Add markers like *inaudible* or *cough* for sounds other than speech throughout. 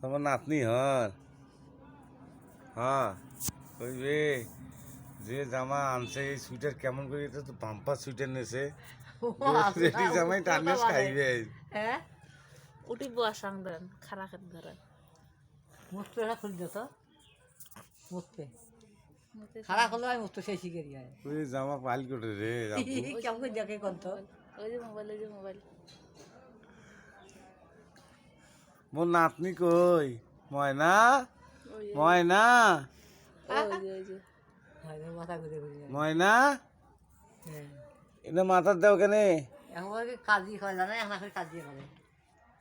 তোমার নাতনি হন। হ্যাঁ কইবে যে জামা আনছে এই সুইটার কেমন করে এটা তো বাম্পার সুইটার নেছে। রেডি জামাই টানিস খাইবে। হ্যাঁ? উঠি বুয়া সাং দেন খারা খেত ধরেন। মুখতে এটা খুলে আমি মুখতে সেই শিখে দিয়ে ওই জামা পাল করে রে *laughs* কেমন করে দেখে কন্ত ওই যে মোবাইল ওই যে মোবাইল। মোর নাতনি কই? ময়না ময়না। ময়না হ্যাঁ এটা মাথার দেও কেন? এখন ওকে কাজি জানে এখন এখন কাজি করে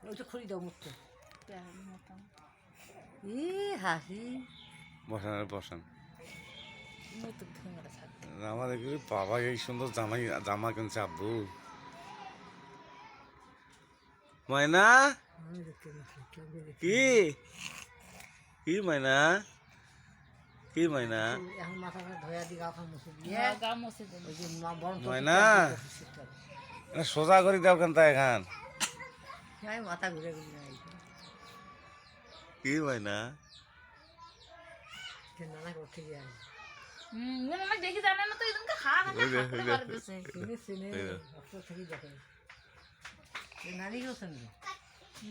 ওই তো খুলি দাও মুখতে ই হাসি বসান বসান। জামা দেখি বাবা এই সুন্দর জামাই জামা কিনছে আব্বু। ময়না কি? কি ময়না কি ময়না পাচ্ছি। এখন মাথাটা ধোয়া দি গা খান মুছে দিয়ে গা মুছে দেন ওই যে মা বরণ ময়না এটা সোজা করে দাও কেন তা এখান? মাথা ঘুরে ঘুরে কি ময়না নানা করতে যাই দেখি জানে না তো এদিনকে হা তো।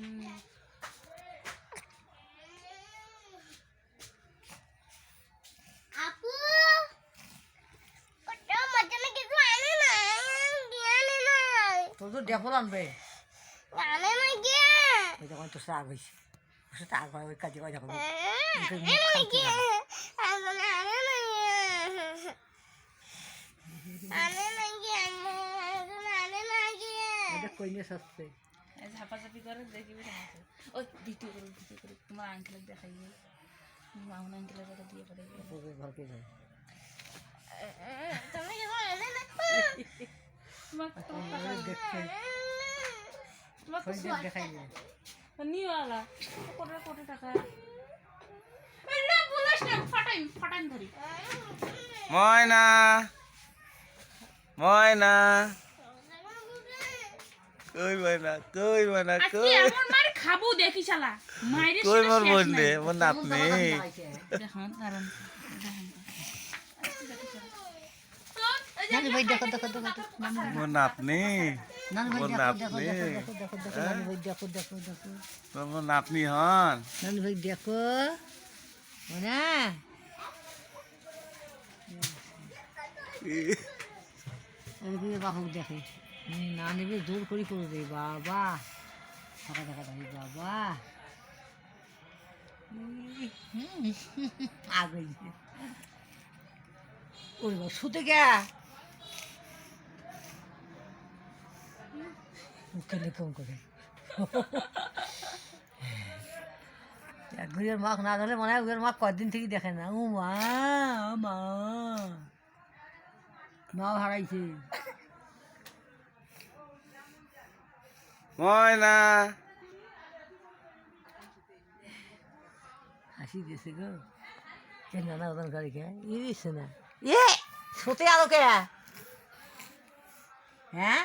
তো আনবে। আনে না গে। ওই যখন তো রাগ হয়েছে। সে রাগ হয় ওই কাজে কাজ হবে আনে না গে। আনে আনে না আনে না গে আনে না গে। ওটা কই সস্তে ঝাপাঝাপি করে দেখবি না ওই ভিডিও করে ভিডিও করে তোমার আঙ্কেলের দেখাই মামুন আঙ্কেলের কথা দিয়ে পড়ে গেল দেখ ময়না ময়না কই ময়না কই আজকে কই? এমন মার খাব দেখি শালা। মাইরে কই মোর নাতনি দেখুন কারণ মোর মোর মোর হন। নানি ভাই দেখো। মানে? এদিকে বাবু দেখে। না নেবে জোর করি করে দেয় বাবা। দেখা দেখা দেখি বাবা। ওরে বাবা, শুতে গে মুখে কেমন করে। ঘুরের মাখ না ধরলে মনে হয় ঘুরের মাখ কদিন থেকে দেখে না। ও মা ও মা হারাইছে। ময়না। হাসি দিয়েছে গো। কে নানা ওদের গাড়ি কে? ই দিচ্ছে না। এ ছোটে আলো কে? হ্যাঁ?